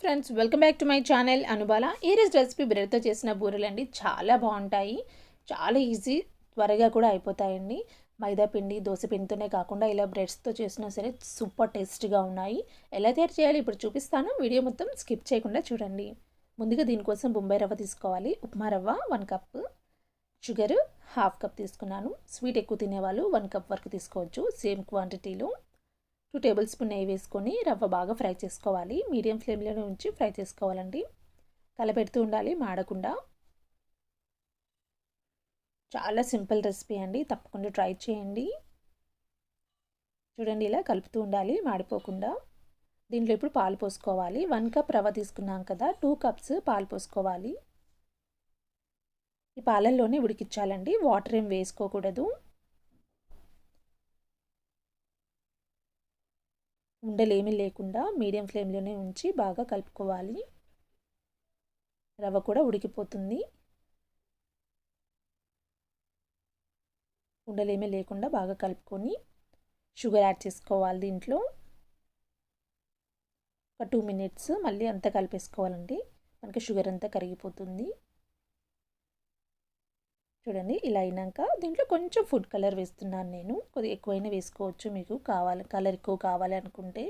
Friends welcome back to my channel Anubala ఈరోజు recipe బ్రెడ్తో చేసిన బూరెలండి చాలా బాగుంటాయి. చాలా ఈజీ త్వరగా కూడా అయిపోతాయండి. మైదా పిండి దోశ పిండితోనే కాకుండా ఇలా బ్రెడ్స్తో చేసినా సరే సూపర్ టేస్ట్గా ఉన్నాయి. ఎలా తయారు చేయాలి ఇప్పుడు చూపిస్తాను. వీడియో మొత్తం స్కిప్ చేయకుండా చూడండి. ముందుగా దీనికోసం బొంబాయి రవ్వ తీసుకోవాలి. ఉప్మా రవ్వ one cup sugar half cup తీసుకున్నాను. స్వీట్ ఎక్కువ తినేవాళ్ళు వన్ కప్ వరకు తీసుకోవచ్చు. సేమ్ క్వాంటిటీలో టూ టేబుల్ స్పూన్ నెయ్యి వేసుకొని రవ్వ బాగా ఫ్రై చేసుకోవాలి. మీడియం ఫ్లేమ్లో ఉంచి ఫ్రై చేసుకోవాలండి. కలపెడుతూ ఉండాలి మాడకుండా. చాలా సింపుల్ రెసిపీ అండి. తప్పకుండా ట్రై చేయండి. చూడండి ఇలా కలుపుతూ ఉండాలి మాడిపోకుండా. దీంట్లో ఇప్పుడు పాలు పోసుకోవాలి. వన్ కప్ రవ్వ తీసుకున్నాం కదా టూ కప్స్ పాలు పోసుకోవాలి. ఈ పాలల్లోనే ఉడికించాలండి. వాటర్ ఏం వేసుకోకూడదు. ఉండలేమీ లేకుండా మీడియం ఫ్లేమ్లోనే ఉంచి బాగా కలుపుకోవాలి. రవ్వ కూడా ఉడికిపోతుంది. ఉండలేమీ లేకుండా బాగా కలుపుకొని షుగర్ యాడ్ చేసుకోవాలి దీంట్లో. ఒక టూ మినిట్స్ మళ్ళీ అంతా కలిపేసుకోవాలండి. మనకి షుగర్ అంతా కరిగిపోతుంది. చూడండి ఇలా అయినాక దీంట్లో కొంచెం ఫుడ్ కలర్ వేస్తున్నాను నేను. కొద్దిగా ఎక్కువైనా వేసుకోవచ్చు మీకు కావాలి కలర్ ఎక్కువ కావాలి అనుకుంటే.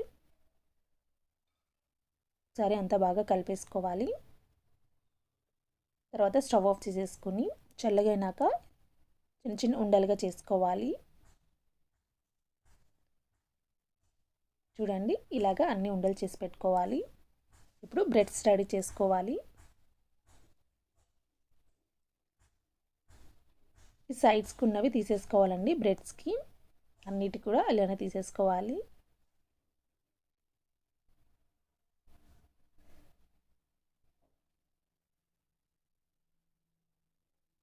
సరే అంతా బాగా కలిపేసుకోవాలి. తర్వాత స్టవ్ ఆఫ్ చేసేసుకుని చల్లగా చిన్న చిన్న ఉండలుగా చేసుకోవాలి. చూడండి ఇలాగా అన్ని ఉండలు చేసి పెట్టుకోవాలి. ఇప్పుడు బ్రెడ్స్ రెడీ చేసుకోవాలి. సైడ్స్కి ఉన్నవి తీసేసుకోవాలండి బ్రెడ్స్కి. అన్నిటి కూడా అలానే తీసేసుకోవాలి.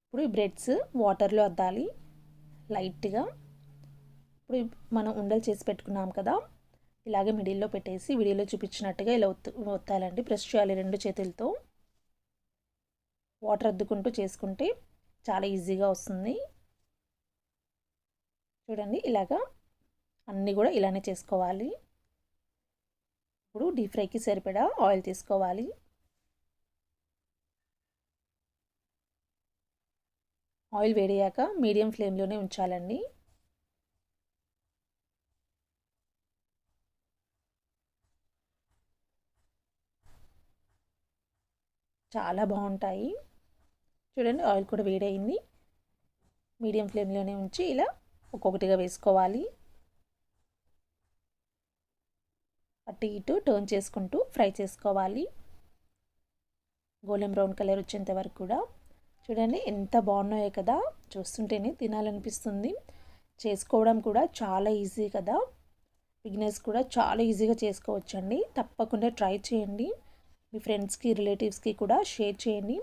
ఇప్పుడు ఈ బ్రెడ్స్ వాటర్లో అద్దాలి లైట్గా. ఇప్పుడు మనం ఉండలు చేసి పెట్టుకున్నాం కదా ఇలాగే మిడిల్లో పెట్టేసి వీడియోలో చూపించినట్టుగా ఇలా ఒత్తు ఒత్తాలండి. ప్రెస్ చేయాలి రెండు చేతులతో. వాటర్ అద్దుకుంటూ చేసుకుంటే చాలా ఈజీగా వస్తుంది. చూడండి ఇలాగా అన్నీ కూడా ఇలానే చేసుకోవాలి. ఇప్పుడు డీప్ ఫ్రైకి సరిపడా ఆయిల్ తీసుకోవాలి. ఆయిల్ వేడయ్యాక మీడియం ఫ్లేమ్లోనే ఉంచాలండి. చాలా బాగుంటాయి. చూడండి ఆయిల్ కూడా వేడయింది. మీడియం ఫ్లేమ్లోనే ఉంచి ఇలా ఒక్కొక్కటిగా వేసుకోవాలి. అటు ఇటు టర్న్ చేసుకుంటూ ఫ్రై చేసుకోవాలి. గోల్డెన్ బ్రౌన్ కలర్ వచ్చేంత వరకు కూడా. చూడండి ఎంత బాగున్నాయో కదా. చూస్తుంటేనే తినాలనిపిస్తుంది. చేసుకోవడం కూడా చాలా ఈజీ కదా. బిగినర్స్ కూడా చాలా ఈజీగా చేసుకోవచ్చండి. తప్పకుండా ట్రై చేయండి. మీ ఫ్రెండ్స్కి రిలేటివ్స్కి కూడా షేర్ చేయండి.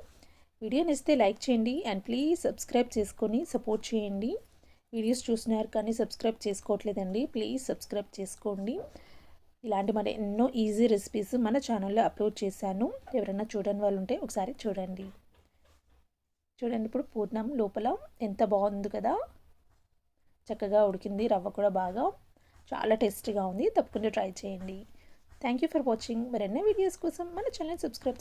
వీడియో నచ్చితే లైక్ చేయండి అండ్ ప్లీజ్ సబ్స్క్రైబ్ చేసుకొని సపోర్ట్ చేయండి. వీడియోస్ చూసినారు కానీ సబ్స్క్రైబ్ చేసుకోవట్లేదండి. ప్లీజ్ సబ్స్క్రైబ్ చేసుకోండి. ఇలాంటి మరి ఎన్నో ఈజీ రెసిపీస్ మన ఛానల్లో అప్లోడ్ చేశాను. ఎవరైనా చూడని వాళ్ళు ఉంటే ఒకసారి చూడండి. చూడండి ఇప్పుడు పూర్ణం లోపల ఎంత బాగుంది కదా. చక్కగా ఉడికింది రవ్వ కూడా బాగా. చాలా టేస్టీగా ఉంది. తప్పకుండా ట్రై చేయండి. థ్యాంక్ యూ ఫర్ వాచింగ్ మరెన్నో వీడియోస్ కోసం మన ఛానల్ సబ్స్క్రైబ్